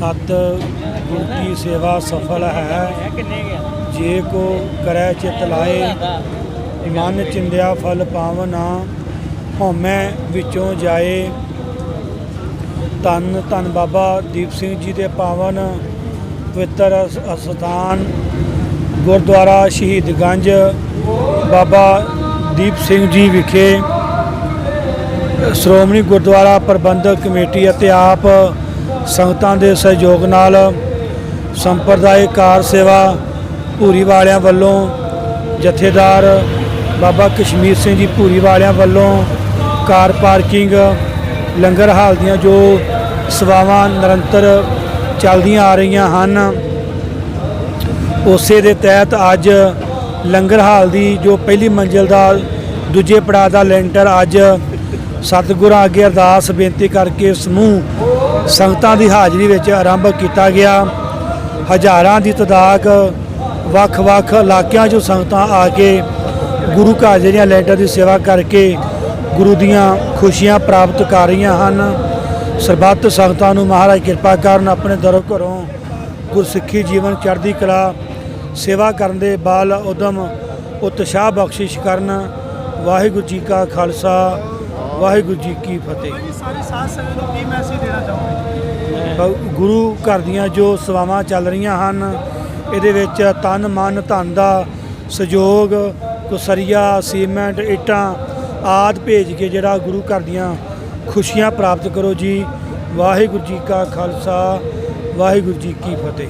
ਸਤ ਗੁਰ ਕੀ ਸੇਵਾ ਸਫਲ ਹੈ? ਜੇ ਕੋ ਕਰੈ ਚਿਤ ਲਾਏ, ਮਨ ਚਿੰਦਿਆ ਫਲ ਪਾਵਨਾ, ਹਉਮੈ ਵਿੱਚੋਂ ਜਾਏ। ਧੰਨ ਧੰਨ ਬਾਬਾ ਦੀਪ ਸਿੰਘ ਜੀ ਦੇ ਪਾਵਨ ਪਵਿੱਤਰ ਅਸਥਾਨ, ਗੁਰਦੁਆਰਾ ਸ਼ਹੀਦਗੰਜ ਬਾਬਾ ਦੀਪ ਸਿੰਘ ਜੀ ਵਿਖੇ। ਸ਼੍ਰੋਮਣੀ ਗੁਰਦੁਆਰਾ ਪ੍ਰਬੰਧਕ ਕਮੇਟੀ ਅਤੇ ਆਪ ਸੰਗਤਾਂ ਦੇ ਸਹਿਯੋਗ ਨਾਲ ਸੰਪਰਦਾਇਕ ਕਾਰ ਸੇਵਾ ਭੂਰੀ ਵਾਲਿਆਂ ਵੱਲੋਂ ਜਥੇਦਾਰ ਬਾਬਾ ਕਸ਼ਮੀਰ ਸਿੰਘ ਜੀ ਭੂਰੀ ਵਾਲਿਆਂ ਵੱਲੋਂ ਕਾਰ ਪਾਰਕਿੰਗ, ਲੰਗਰ ਹਾਲ ਦੀਆਂ ਜੋ ਸੇਵਾਵਾਂ ਨਿਰੰਤਰ ਚੱਲਦੀਆਂ ਆ ਰਹੀਆਂ ਹਨ। ਉਸੇ ਦੇ ਤਹਿਤ ਅੱਜ ਲੰਗਰ ਹਾਲ ਦੀ ਜੋ ਪਹਿਲੀ ਮੰਜ਼ਿਲ ਦਾ ਦੂਜੇ ਪੜਾਅ ਦਾ ਲੈਂਟਰ ਅੱਜ ਸਤਿਗੁਰਾਂ ਅੱਗੇ ਅਰਦਾਸ ਬੇਨਤੀ ਕਰਕੇ ਸਮੂਹ ਸੰਗਤਾਂ ਦੀ ਹਾਜ਼ਰੀ ਵਿੱਚ ਆਰੰਭ ਕੀਤਾ ਗਿਆ। ਹਜ਼ਾਰਾਂ ਦੀ ਤਦਾਦ ਵੱਖ-ਵੱਖ ਇਲਾਕਿਆਂ 'ਚੋਂ ਸੰਗਤਾਂ ਆ ਕੇ ਗੁਰੂ ਘਰ ਜਿਹੜੀਆਂ ਲੈਂਟਰ ਦੀ ਸੇਵਾ ਕਰਕੇ ਗੁਰੂ ਦੀਆਂ ਖੁਸ਼ੀਆਂ ਪ੍ਰਾਪਤ ਕਰ ਰਹੀਆਂ ਹਨ। ਸਰਬੱਤ ਸੰਗਤਾਂ ਨੂੰ ਮਹਾਰਾਜ ਕਿਰਪਾ ਕਰਨ ਆਪਣੇ ਦਰੋਂ ਘਰੋਂ ਗੁਰਸਿੱਖੀ ਜੀਵਨ, ਚੜ੍ਹਦੀ ਕਲਾ, ਸੇਵਾ ਕਰਨ ਦੇ ਬਾਲ ਉਦਮ, ਉਤਸ਼ਾਹ ਬਖਸ਼ਿਸ਼ ਕਰਨ। ਵਾਹਿਗੁਰੂ ਜੀ ਕਾ ਖਾਲਸਾ, ਵਾਹਿਗੁਰੂ ਜੀ ਕੀ ਫਤਿਹ। ਸਾਰੀ ਸੰਗਤ ਨੂੰ ਕੀ ਮੈਸੇਜ ਦੇਣਾ ਚਾਹੋਗੇ? ਗੁਰੂ ਘਰ ਦੀਆਂ ਜੋ ਸੇਵਾਵਾਂ ਚੱਲ ਰਹੀਆਂ ਹਨ, ਇਹਦੇ ਵਿੱਚ ਤਨ, ਮਨ, ਧਨ ਦਾ ਸਹਿਯੋਗ, ਕੁਸਰੀਆ, ਸੀਮੈਂਟ, ਇੱਟਾਂ ਆਦ ਭੇਜ ਕੇ ਜਿਹੜਾ ਗੁਰੂ ਘਰ ਦੀਆਂ ਖੁਸ਼ੀਆਂ ਪ੍ਰਾਪਤ ਕਰੋ ਜੀ। ਵਾਹਿਗੁਰੂ ਜੀ ਕਾ ਖਾਲਸਾ, ਵਾਹਿਗੁਰੂ ਜੀ ਕੀ ਫਤਿਹ।